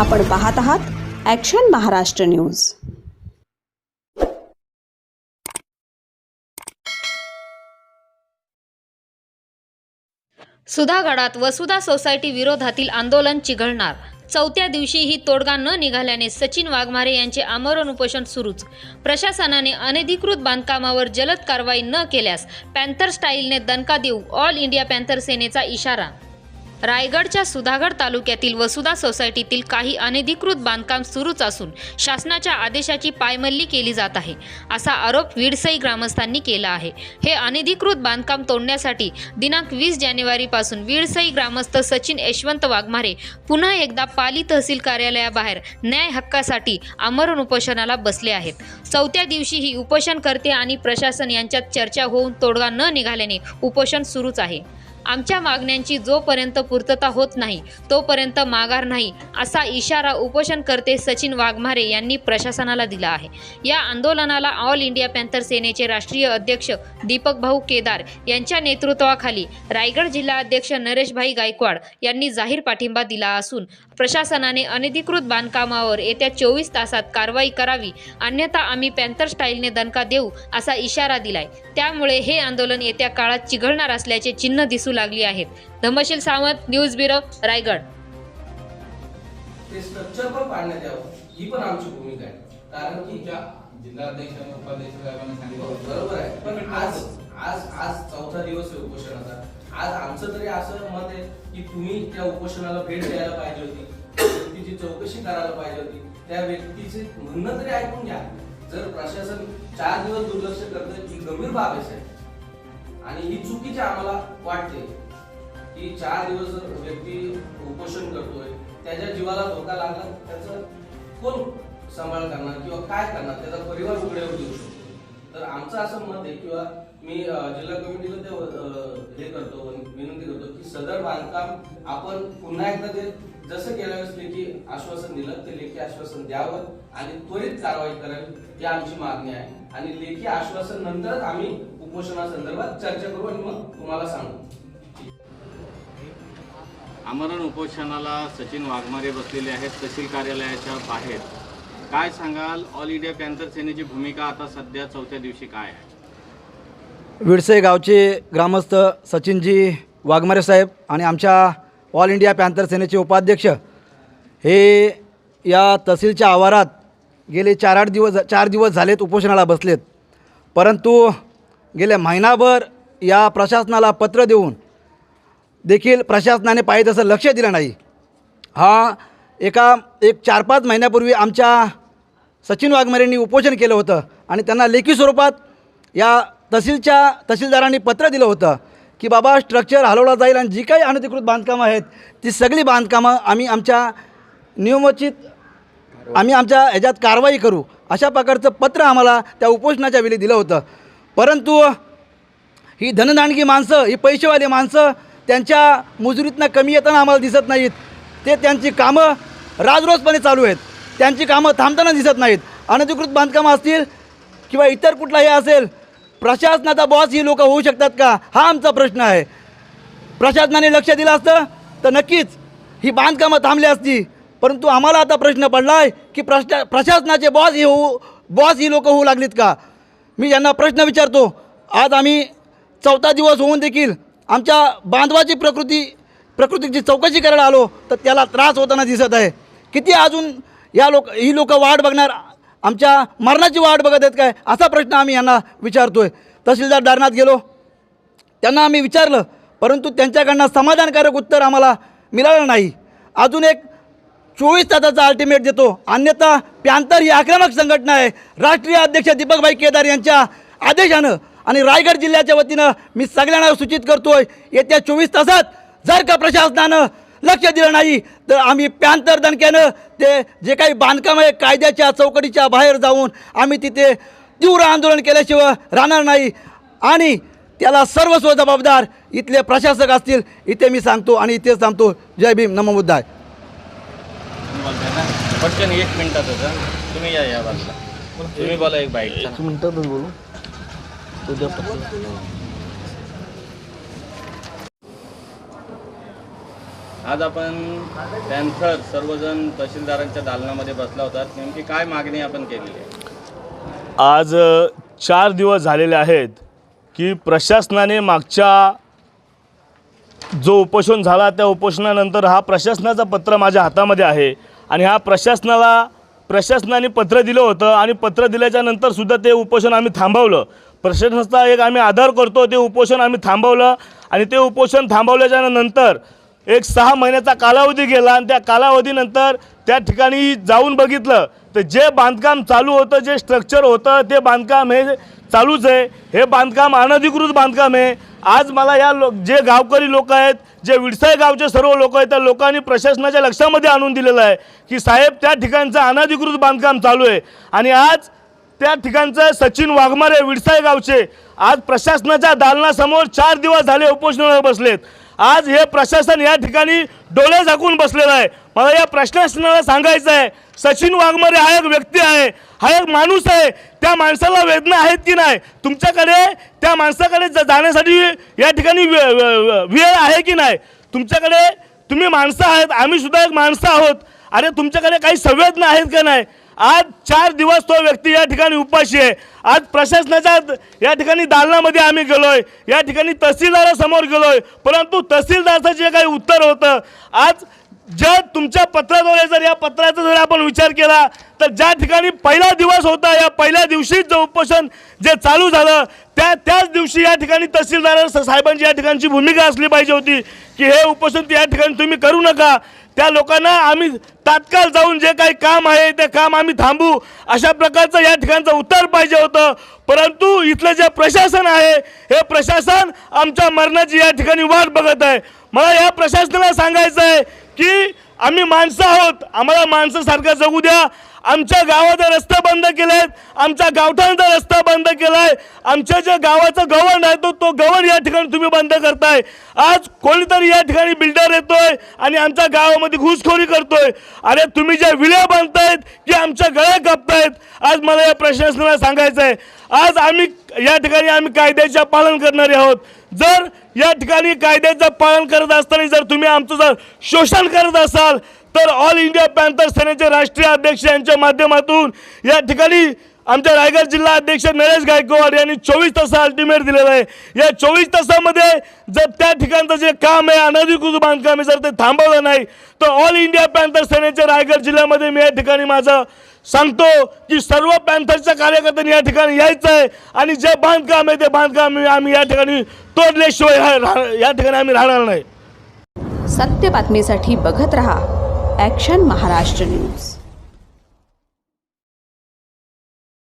आपण पाहत आहात ॲक्शन महाराष्ट्र न्यूज सुधागडात वसुधा सोसायटी विरोधातील आंदोलन चिघळणार. चौथ्या दिवशीही तोडगा न निघाल्याने सचिन वाघमारे यांचे आमरण उपोषण सुरूच. प्रशासनाने अनधिकृत बांधकामावर जलद कारवाई न केल्यास पॅन्थर स्टाईलने दणका देऊ ऑल इंडिया पॅन्थर सेनेचा इशारा. रायगडच्या सुधागड तालुक्यातील वसुधा सोसायटीतील काही अनधिकृत बांधकाम सुरूच असून शासनाच्या आदेशाची पायमल्ली केली जात आहे असा आरोप विडसई ग्रामस्थांनी केला आहे. हे अनधिकृत बांधकाम तोडण्यासाठी दिनांक वीस जानेवारीपासून विडसई ग्रामस्थ सचिन यशवंत वाघमारे पुन्हा एकदा पाली तहसील कार्यालयाबाहेर न्याय हक्कासाठी आमरण उपोषणाला बसले आहेत. चौथ्या दिवशीही उपोषणकर्ते आणि प्रशासन यांच्यात चर्चा होऊन तोडगा न निघाल्याने उपोषण सुरूच आहे. आमच्या मागण्यांची जोपर्यंत पूर्तता होत नाही तोपर्यंत माघार नाही असा इशारा उपोषणकर्ते सचिन वाघमारे यांनी प्रशासनाला दिला आहे. या आंदोलनाला ऑल इंडिया पॅन्थर सेनेचे राष्ट्रीय अध्यक्ष दीपक भाऊ केदार यांच्या नेतृत्वाखाली रायगड जिल्हा अध्यक्ष नरेशभाई गायकवाड यांनी जाहीर पाठिंबा दिला असून प्रशासनाने अनधिकृत बांधकामावर येत्या चोवीस तासात कारवाई करावी अन्यथा आम्ही पॅन्थर स्टाईलने दणका देऊ असा इशारा दिलाय. त्यामुळे हे आंदोलन येत्या काळात चिघळणार असल्याचे चिन्ह दिसू लागली आहेत. Dhamsheel Sawant news bureau Raigad. ते स्ट्रक्चर पण पाडण्यात यावं ही पण आमची भूमिका आहे. कारण की जिल्हाध्यक्ष आणि उपाध्यक्ष साहेबांनी सांगितलं बरोबर आहे. पण आज आज आज चौथा दिवस आहे उपोषणाचा. आज आमचं तरी असं मत आहे की तुम्ही त्या उपोषणाला भेट द्यायला पाहिजे होती. व्यक्तीची चौकशी करायला पाहिजे होती. त्या व्यक्तीचे म्हणणं तरी ऐकून घ्या. जर प्रशासन चार दिवस दुर्लक्ष करतं ही गंभीर बाब आहे साहेब. आणि ही चुकीची आम्हाला वाटते की चार दिवस जर व्यक्ती उपोषण करतोय त्याच्या जीवाला धोका लागला त्याचं कोण सांभाळ करणार किंवा काय करणार? त्याचा परिवार उघड्यावर देऊ शकतो. तर आमचं असं मत आहे किंवा मी जिल्हा कमिटीला ते हे करतो विनंती करतो की सदर बांधकाम आपण पुन्हा एकदा ते जसं गेल्या वेळेस लेखी आश्वासन दिलं ते लेखी आश्वासन द्यावं आणि त्वरित कारवाई करावी ही आमची मागणी आहे. आणि लेखी आश्वासन नंतरच आम्ही उपोषणासंदर्भात चर्चा करू आणि मग तुम्हाला सांगू. आमरण उपोषणाला सचिन वाघमारे बसलेले आहेत तहसील कार्यालयाच्या बाहेर. काय सांगाल? ऑल इंडिया पॅन्थर सेनेची भूमिका आता सध्या चौथ्या दिवशी काय आहे? विडसे गावचे ग्रामस्थ सचिनजी वाघमारे साहेब आणि आमच्या ऑल इंडिया पॅन्थर सेनेचे उपाध्यक्ष हे या तहसीलच्या आवारात गेले चार आठ दिवस चार दिवस झालेत उपोषणाला बसलेत. परंतु गेल्या महिनाभर या प्रशासनाला पत्र देऊन देखील प्रशासनाने पाहिजे तसं लक्ष दिलं नाही. हा एका एक चार पाच महिन्यापूर्वी आमच्या सचिन वाघमारेंनी उपोषण केलं होतं आणि त्यांना लेखी स्वरूपात या तहसीलच्या तहसीलदारांनी पत्र दिलं होतं की बाबा स्ट्रक्चर हलवला जाईल आणि जी काही अनधिकृत बांधकामं आहेत ती सगळी बांधकामं आम्ही आमच्या नियमोचित आम्ही आमच्या ह्याच्यात कारवाई करू. अशा प्रकारचं पत्र आम्हाला त्या उपोषणाच्या वेळी दिलं होतं. परंतु ही धनदानगी माणसं ही पैसेवाली माणसं त्यांच्या मुजुरीतनं कमी येताना आम्हाला दिसत नाहीत. ते त्यांची कामं राजरोजपणे चालू आहेत. त्यांची कामं थांबताना दिसत नाहीत. अनधिकृत बांधकामं असतील किंवा इतर कुठला हे असेल प्रशासनाचा बॉस ही लोक होऊ शकतात का? हा आमचा प्रश्न आहे. प्रशासनाने लक्ष दिलं असतं तर नक्कीच ही बांधकामं थांबली असती. परंतु आम्हाला आता प्रश्न पडला आहे की प्रशा प्रशासनाचे बॉस ही होऊ बॉस ही लोक होऊ लागलीत का? मी यांना प्रश्न विचारतो. आज आम्ही चौथा दिवस होऊन देखील आमच्या बांधवाची प्रकृती प्रकृतीची चौकशी करायला आलो तर त्याला त्रास होताना दिसत आहे. किती अजून या लोक ही लोक वाट बघणार आमच्या मरणाची वाट बघत आहेत काय? असा प्रश्न आम्ही यांना विचारतो आहे तहसीलदार दारनाथ गेलो. त्यांना आम्ही विचारलं परंतु त्यांच्याकडनं समाधानकारक उत्तर आम्हाला मिळालं नाही. अजून एक चोवीस तासाचा अल्टिमेट देतो. अन्यथा पॅन्थर ही आक्रमक संघटना आहे. राष्ट्रीय अध्यक्ष दीपकभाई केदार यांच्या आदेशानं आणि रायगड जिल्ह्याच्या वतीनं मी सगळ्यांना सूचित करतोय येत्या चोवीस तासात जर का प्रशासनानं लक्ष दिलं नाही तर आम्ही पॅन्थर दणक्यानं ते जे काही बांधकाम आहे कायद्याच्या चौकटीच्या बाहेर जाऊन आम्ही तिथे तीव्र आंदोलन केल्याशिवाय राहणार नाही. आणि त्याला सर्वस्व जबाबदार इथले प्रशासक असतील इथे मी सांगतो आणि इथेच थांबतो. जय भीम. नमो बुद्धाय तुम्ही बोलताय ना पटकन एक मिनिटात होतं. तुम्ही या या बाजूला. तुम्ही बोला एक बाईक आज आपण पॅन्थर सर्वजण तहसीलदारांच्या दालनामध्ये बसला होतात नेमकी काय मागणी आपण केलेली आहे? आज चार दिवस झालेले आहेत की प्रशासनाने मागच्या जो उपोषण झाला त्या उपोषणानंतर हा प्रशासनाचं पत्र माझ्या हातामध्ये आहे. आणि हा प्रशासनाला प्रशासनाने पत्र दिलं होतं आणि पत्र दिल्याच्या ते उपोषण आम्ही थांबवलं. प्रशासनाचा एक आम्ही आधार करतो ते उपोषण आम्ही थांबवलं आणि ते उपोषण थांबवल्याच्या नंतर एक सहा महिन्याचा कालावधी गेला आणि त्या कालावधीनंतर त्या ठिकाणी जाऊन बघितलं तर जे बांधकाम चालू होतं जे स्ट्रक्चर होतं ते बांधकाम हे चालूच आहे. हे बांधकाम अनधिकृत बांधकाम आहे. आज मला या लो जे गावकरी लोक आहेत जे विडसाई गावचे सर्व लोक आहेत त्या लोकांनी प्रशासनाच्या लक्षामध्ये आणून दिलेलं आहे की साहेब त्या ठिकाणचं अनाधिकृत बांधकाम चालू आहे. आणि आज त्या ठिकाणचं सचिन वाघमारे विडसाई गावचे आज प्रशासनाच्या दालनासमोर चार दिवस झाले उपोषणावर बसलेत. आज हे प्रशासन या ठिकाणी डोळे झाकून बसलेलं आहे. मला या प्रशासनाला सांगायचं आहे. सचिन वाघमारे हा एक व्यक्ती आहे. हा एक माणूस आहे. त्या माणसाला वेदना आहेत की नाही? तुमच्याकडे त्या माणसाकडे ज- जाण्यासाठी या ठिकाणी वे- वेळ आहे की नाही? तुमच्याकडे तुम्ही माणसं आहेत. आम्ही सुद्धा एक माणसं आहोत. अरे तुमच्याकडे काही संवेदना आहेत का नाही? आज चार दिवस तो व्यक्ती या ठिकाणी उपाशी आहे. आज प्रशासनाच्या या ठिकाणी दालनामध्ये आम्ही गेलोय. या ठिकाणी तहसीलदारासमोर गेलोय. परंतु तहसीलदारचं जे काही उत्तर होतं आज जर तुमच्या पत्राद्वारे जर या पत्राचा जर आपण विचार केला तर ज्या ठिकाणी पहिला दिवस होता या पहिल्या दिवशीच जे उपोषण जे चालू झालं त्या त्याच दिवशी या ठिकाणी तहसीलदार साहेबांची या ठिकाणची भूमिका असली पाहिजे होती की हे उपोषण या ठिकाणी तुम्ही करू नका. त्या लोकांना आम्ही तात्काळ जाऊन जे काही काम आहे ते काम आम्ही थांबू. अशा प्रकारचं या ठिकाणचं उत्तर पाहिजे होतं. परंतु इथलं जे प्रशासन आहे हे प्रशासन आमच्या मरणाची या ठिकाणी वाट बघत आहे. मला या प्रशासनाला सांगायचं आहे की आम्ही माणसं आहोत. आम्हाला माणसासारखं जगू द्या. आमच्या गावाचा रस्ता बंद केलेत आमच्या गावठाणचा रस्ता बंद केलाय. आमच्या ज्या गावाचं गव्हर्न आहे तो तो गव्हर्न या ठिकाणी तुम्ही बंद करताय. आज कोणीतरी या ठिकाणी बिल्डर येतोय आणि आमच्या गावामध्ये घुसखोरी करतोय. अरे तुम्ही ज्या विड्या बांधतायत की आमच्या गळ्या कापतायत आज मला या प्रशासनाला सांगायचं आहे आज आम्ही या ठिकाणी आम्ही कायद्याचे पालन करणारे आहोत. जर या ठिकाणी कायद्याचं पालन करत असताना जर तुम्ही आमचं जर शोषण करत असाल तर ऑल इंडिया पॅन्थर सेनेचे राष्ट्रीय अध्यक्ष यांच्या माध्यमातून या ठिकाणी आमच्या रायगड जिल्हा अध्यक्ष नरेश गायकवाड यांनी चोवीस तास अल्टिमेट दिलेलं आहे. या चोवीस तासामध्ये जर त्या ठिकाणचं जे काम आहे अनधिकृत बांधकाम आहे जर ते थांबवलं नाही तर ऑल इंडिया पॅन्थर सेनेच्या रायगड जिल्ह्यामध्ये मी या ठिकाणी माझं सांगतो की सर्व पॅन्थरच्या कार्यकर्त्यांनी या ठिकाणी यायचं आहे आणि जे बांधकाम आहे ते बांधकाम आम्ही या ठिकाणी तोडल्याशिवाय या ठिकाणी आम्ही राहणार नाही. सत्य बातमीसाठी बघत रहा ॲक्शन महाराष्ट्र न्यूज